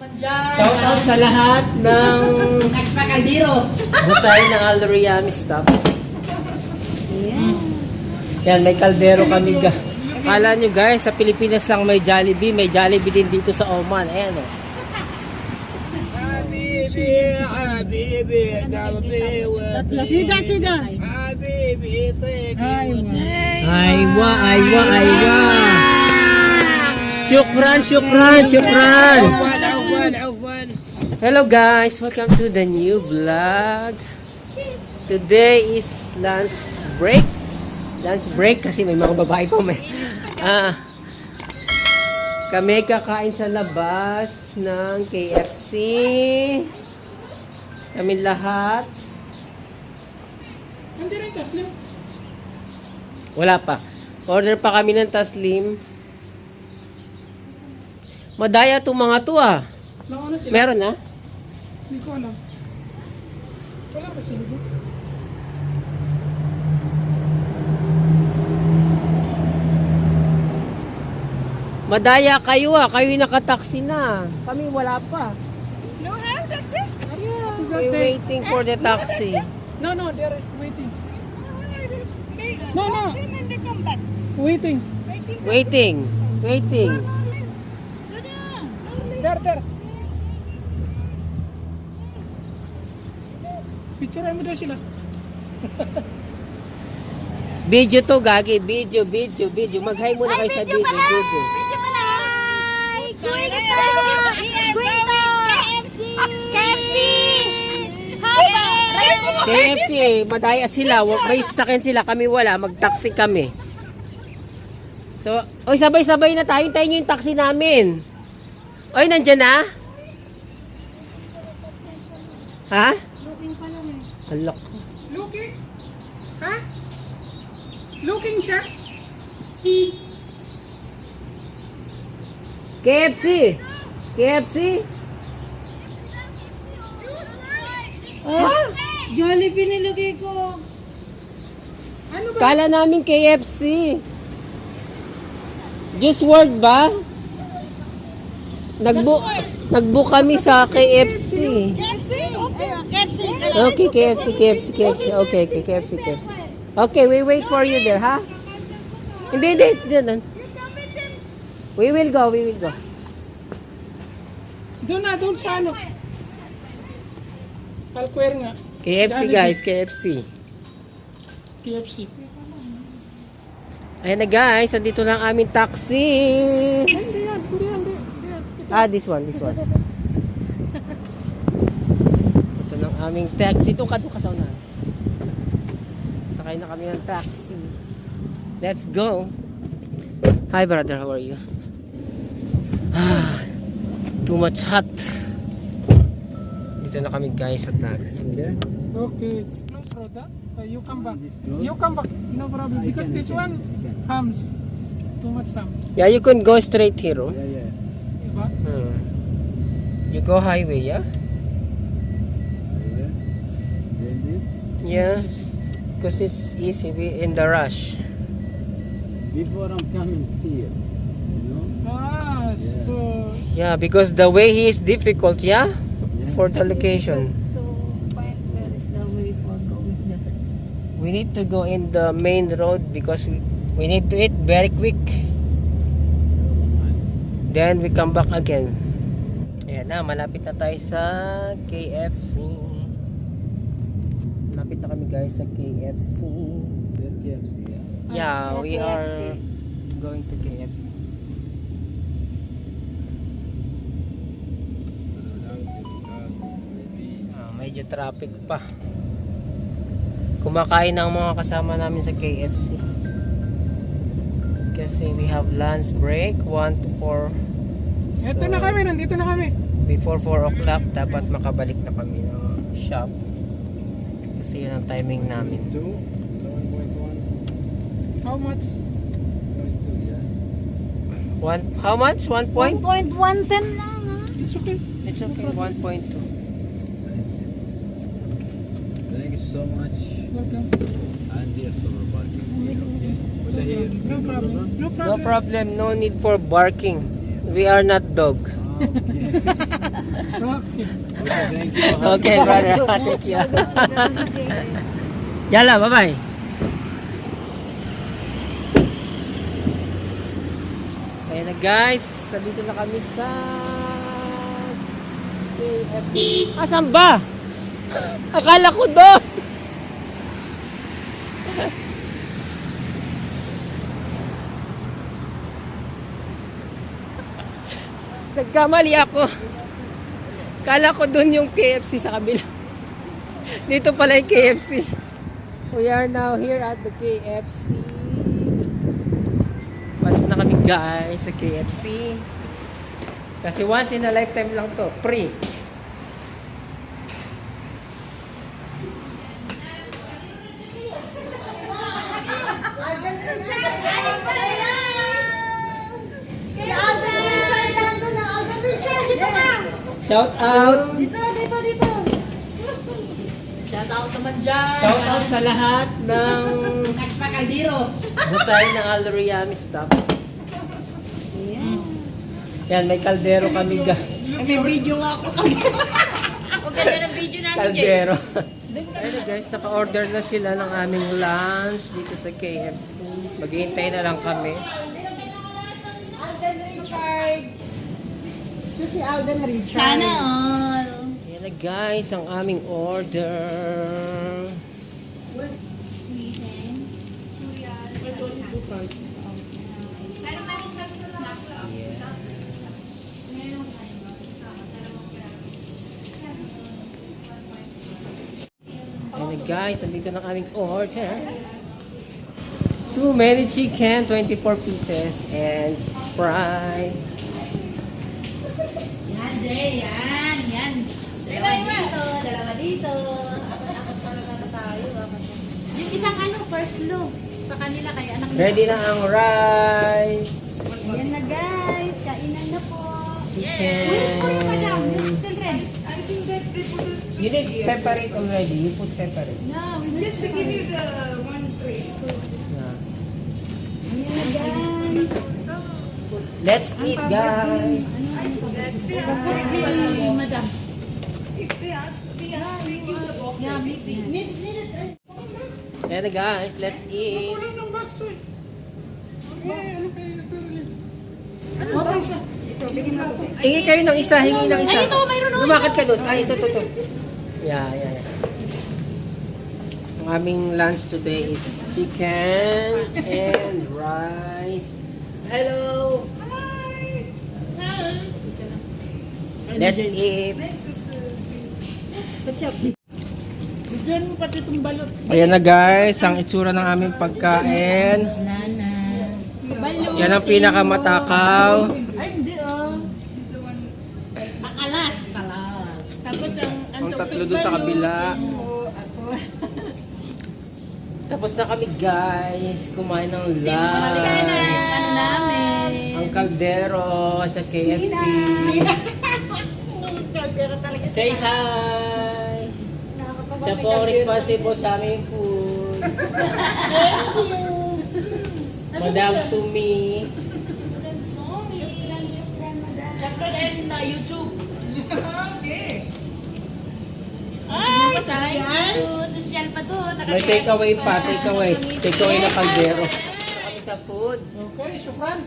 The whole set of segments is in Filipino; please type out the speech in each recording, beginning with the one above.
naman dyan. Shout out sa lahat ng Nagpakaldiro. butay ng Aloriami staff. Yan, may kaldero kami ga. Kala nyo guys, sa Pilipinas lang may Jollibee, may Jollibee din dito sa Oman. Ayan o. Habibi, habibi, kalbi, Siga, siga. habibi, teki, Aywa, aywa, aywa. Syukran, syukran, syukran. Hello guys, welcome to the new vlog. Today is lunch break. Lunch break kasi may mga babae pa may. Ah, kami kakain sa labas ng KFC. Kami lahat. Wala pa. Order pa kami ng taslim. Madaya to mga to ah. Meron na. Ah? Hindi ko alam. Wala pa sila doon. Madaya kayo ah. Kayo nakataksi na. Kami wala pa. No have, that's it? We're waiting for the taxi. No, no, there is waiting. No, no. Waiting. Waiting. Waiting. There, there. Picture mo daw sila. Video to, Gagi. Video, video, video. Mag-hi muna kayo sa video. Video. Hi! Guito! Guito! KFC! Hi! KFC eh. Madaya sila. May sasakyan sila. Kami wala. Mag-taxi kami. So, oy sabay-sabay na tayo. Tayo yung taxi namin. Oy, nandyan na? Ha? Alok. Looking? Ha? Looking siya? KFC! KFC? Ha? Jollibee nilagay ko. Ano ba? Kala namin KFC. Just word ba? Nagbu nagbu kami sa KFC. KFC? KFC. Okay, KFC, KFC, KFC. Okay, okay, KFC, KFC. Okay, we wait for you there, ha? Hindi, hindi, hindi. We will go, we will go. Doon na, doon sa ano? Kalkwer nga. KFC, guys, KFC. KFC. Ayan na, guys. Andito na ang aming taxi. Hindi yan, hindi yan, hindi. yan. Ah, this one, this one. Ito ng aming taxi. Ito ka, ka sa unahan. Sakay na kami ng taxi. Let's go. Hi brother, how are you? Ah, too much hot. Dito na kami guys sa taxi. Okay. Road, ah. Uh, you come back. You come back. No problem. Because this one hams. Too much ham. Yeah, you can go straight here. Oh. Diba? Hmm. You go highway, yeah? Yeah. Because it's easy. We in the rush. Before I'm coming here, you know? Ah, Yeah. so Yeah, because the way he is difficult, yeah? For the location. To find where is the way for going there. We need to go in the main road because we, we need to eat very quick. Then we come back again. Ayan na, malapit na tayo sa KFC. Malapit na kami guys sa KFC. KFC, yeah? Yeah, Ah, we KFC. are going to KFC. Ah, medyo traffic pa. Kumakain ang mga kasama namin sa KFC. Kasi we have lunch break 1 to 4. Ito na kami, nandito na kami. Before 4 o'clock, dapat makabalik na kami ng shop. Kasi yun ang timing namin. Two? 1.1? How much? 0.2, yeah? One, how much? 1 point? 1.110 lang ha. It's okay. It's okay, 1.2. Thank you so much. Welcome. And here's our Wala here. No problem. No No problem. problem, no need for barking. We are not dog. Ah, okay. Okay. Thank you. Okay, brother. Thank you. Yala, bye-bye. Ayan na guys, dito na kami sa KFC. Asan ba? Akala ko doon. Nagkamali ako. Kala ko doon yung KFC sa kabila. Dito pala yung KFC. We are now here at the KFC. Pasok na kami guys sa KFC. Kasi once in a lifetime lang to. Free. Kaya Alden Richard, nandun na. Alden Richard, dito ka. Shout out! Dito, dito, dito. Shout out naman dyan. Shout out sa lahat ng Nagpakaldiro. butay ng Aloriami staff. Yan, may kaldero kami guys. May video nga ako. Kaldero. Ayun guys, naka-order na sila ng aming lunch dito sa KFC. Maghihintay na lang kami. Alden Richard. Siya si Alden Richard. Sana all. Ayan na guys, ang aming order. Ayan guys, nandito na aming order. Too many chicken, 24 pieces, and Sprite. Jay. Yan, yan. Dalawa dito, dalawa dito. Apat para tayo. Yung isang ano, first look. Sa kanila kaya anak nila. Ready na ang rice. Yan na guys, kainan na po. Chicken. Where's for you, madam? Yung children. You need separate already. You put separate. No, we just to give you the one tray. So, Yeah. yan na guys. Let's eat, guys. Ayan na guys, let's eat. Hingi kayo ng isa, hingi ng isa. Ay, ito, mayroon ako Lumakad ka doon. Ay, ito, ito, ito. Yeah, yeah, yeah. Ang aming lunch today is chicken and rice. Hello! Let's eat. Bigyan mo pati itong balot. Ayan na guys, ang itsura ng aming pagkain. Yan ang pinakamatakaw. Akalas, kalas. Ang tatlo doon sa kabila. Tapos na kami guys, kumain ng lunch. Ang kaldero sa KFC. Say hi! Siya po ang responsible sa aming food. Thank you. Madam Sumi. Siyempre din na YouTube. Ay, thank you. Social pa to. May takeaway pa, takeaway. Takeaway na kaldero. Kami sa food. Okay, syukran.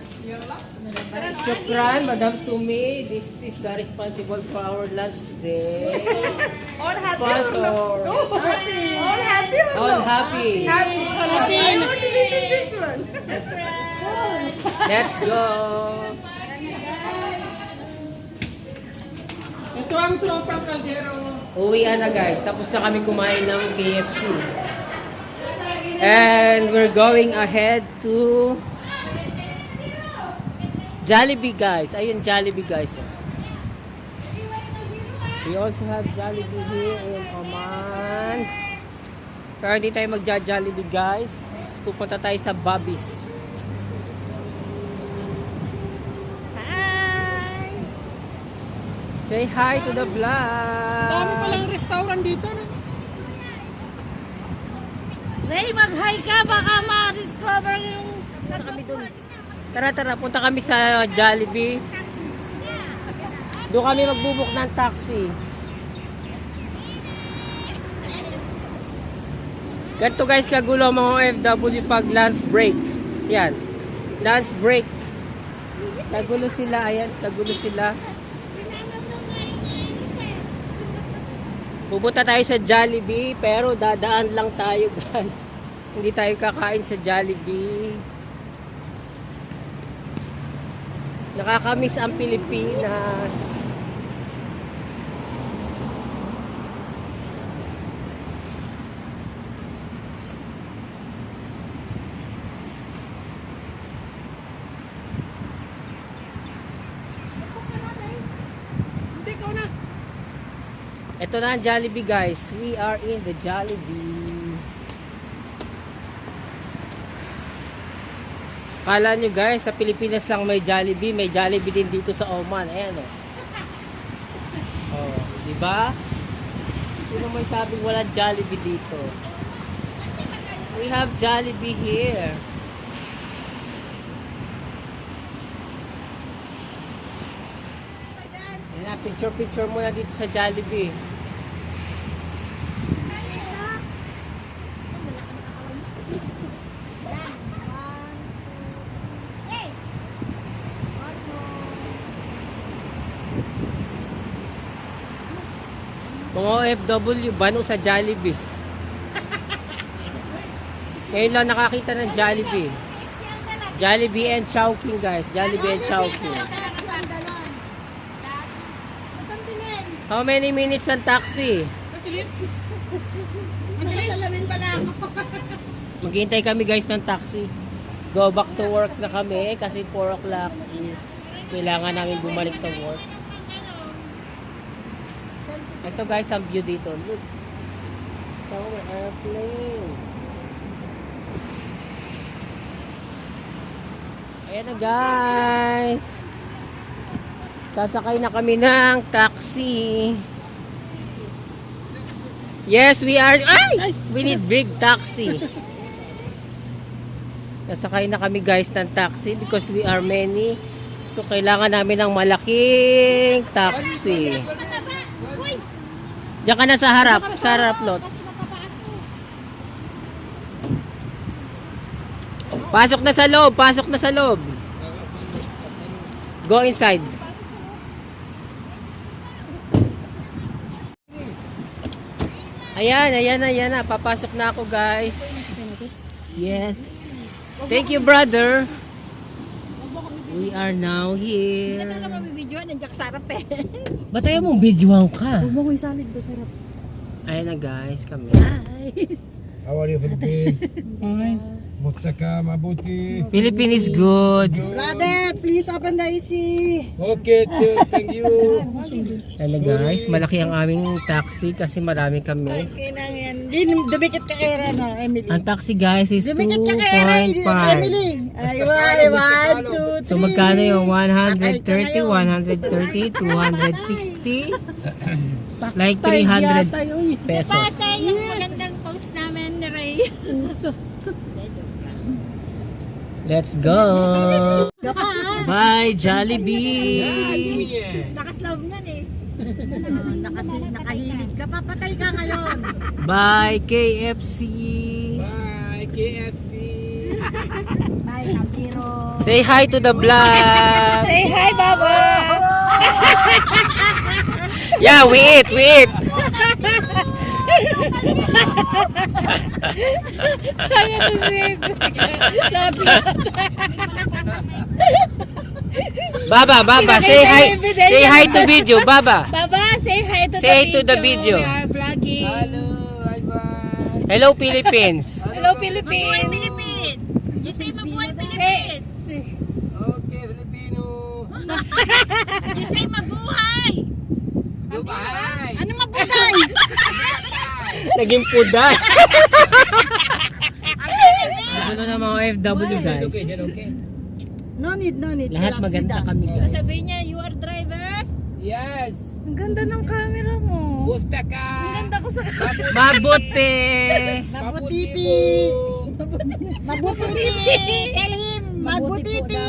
Shukran, Madam Sumi. This is the responsible for our lunch today. All happy. Sponsor. All happy. All happy. Happy. I want to listen this one. Let's go. Ito ang tropang kaldero. Uwian na guys. Tapos na kami kumain ng KFC. And we're going ahead to Jollibee guys. Ayun Jollibee guys. oh. We also have Jollibee here in Oman. Pero hindi tayo magja-Jollibee guys. Pupunta tayo sa Bobby's. Hi. Say hi to the vlog. Dami palang restaurant dito. No? Ray, mag-hi ka. Baka ma-discover yung... Punta kami dun. Tara, tara. Punta kami sa Jollibee. Doon kami magbubuk ng taxi. Ganito guys kagulo mga OFW pag lunch break. Yan. Lunch break. Kagulo sila. Ayan, kagulo sila. Pupunta tayo sa Jollibee pero dadaan lang tayo guys. Hindi tayo kakain sa Jollibee. Nakakamiss ang Pilipinas. Ito na ang Jollibee guys. We are in the Jollibee. Kala nyo guys, sa Pilipinas lang may Jollibee, may Jollibee din dito sa Oman. Ayan o. Oh. oh, di ba? Sino may sabing walang Jollibee dito? We have Jollibee here. Ayan na, picture-picture muna dito sa Jollibee. Mga OFW, bano sa Jollibee. Ngayon lang nakakita ng Jollibee. Jollibee and Chowking guys. Jollibee and Chowking. How many minutes ang taxi? Maghihintay kami guys ng taxi. Go back to work na kami kasi 4 o'clock is kailangan namin bumalik sa work. Ito guys ang view dito. Look. Ito may airplane. Ayan na guys. Sasakay na kami ng taxi. Yes, we are. Ay! We need big taxi. Nasakay na kami guys ng taxi because we are many. So kailangan namin ng malaking taxi. Diyan ka na sa harap, sa harap lot. Pasok na sa loob, pasok na sa loob. Go inside. Ayan, ayan ayan na. Papasok na ako, guys. Yes. Thank you, brother. We are now here. Video, nandiyak sa harap eh. Ba't ayaw mong videoan ka? Huwag mo ko yung salid ko sarap. Ayan na, guys, kami. How are you, Philippines? Fine. Mustaka, mabuti. Philippine is good. Brother, please open the AC. Okay, th- thank you. Ayan na, guys. Malaki ang aming taxi kasi marami kami. Kinang yan. Di, dumikit ka kay Rana, Emily. Ang taxi, guys, is Dumikit ka kay Rana, 2.5. Emily. Ay, one, one, two, three. So magkano yung 130, 130, 260? Like 300 pesos. Patay yung magandang post namin ni Ray. Let's go! Bye, Jollibee! Nakaslav niyan eh. Nakasi, nakahilig ka. Papatay ka ngayon. Bye, KFC! Bye, KFC. Bye, Kaldero. Say hi to the vlog! Say hi, Baba. Yeah, we eat, we eat! Kaya to sip. Baba, Baba, say hi! Say hi to video, Baba! Baba, say hi to Say the to the video. We are vlogging. Hello, bye-bye. Hello, Philippines! Hello, Philippines. Philippines. You say mabuhay Philippines. Okay, Filipino. You say mabuhay. Ano mabuhay? Naging puday! Ano na mga OFW, guys? Location, okay? No need, no need. Lahat Relax, maganda down. kami, guys. Sabihin niya, you are driver. Yes. Ang ganda ng camera mo. Mustaka. Ganda ko sa Mabuti! Mabutiti. Mabutiti. Elim. Mabutiti.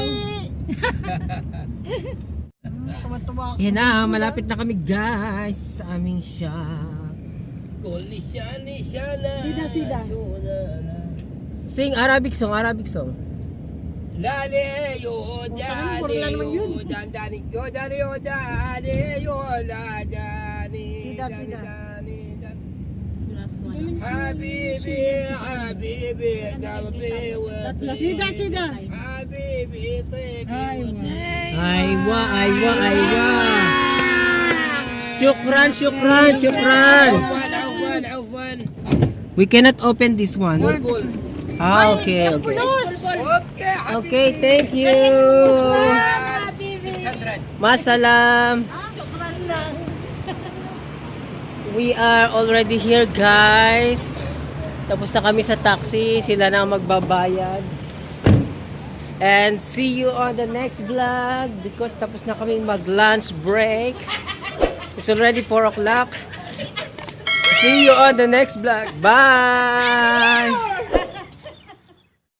Tuwa-tuwa ako. Yan na, malapit na kami guys sa aming shop. Sida, sida. Sing Arabic song, Arabic song. Lale yo naman, dani puro na naman yun. yo dani yo dani yo dani yo la dani. Sida, dani, sida. dani, dani. Last one. حبيبي حبيبي قلبي ودي Sida, sida. حبيبي طيبي Aywa, aywa, aywa. Shukran, shukran, shukran. عفوا عفوا عفوا We cannot open this one. Ah, okay, okay. Okay, thank you. Masalam. We are already here, guys. Tapos na kami sa taxi. Sila na magbabayad. And see you on the next vlog because tapos na kami mag-lunch break. It's already 4 o'clock. See you on the next vlog. Bye!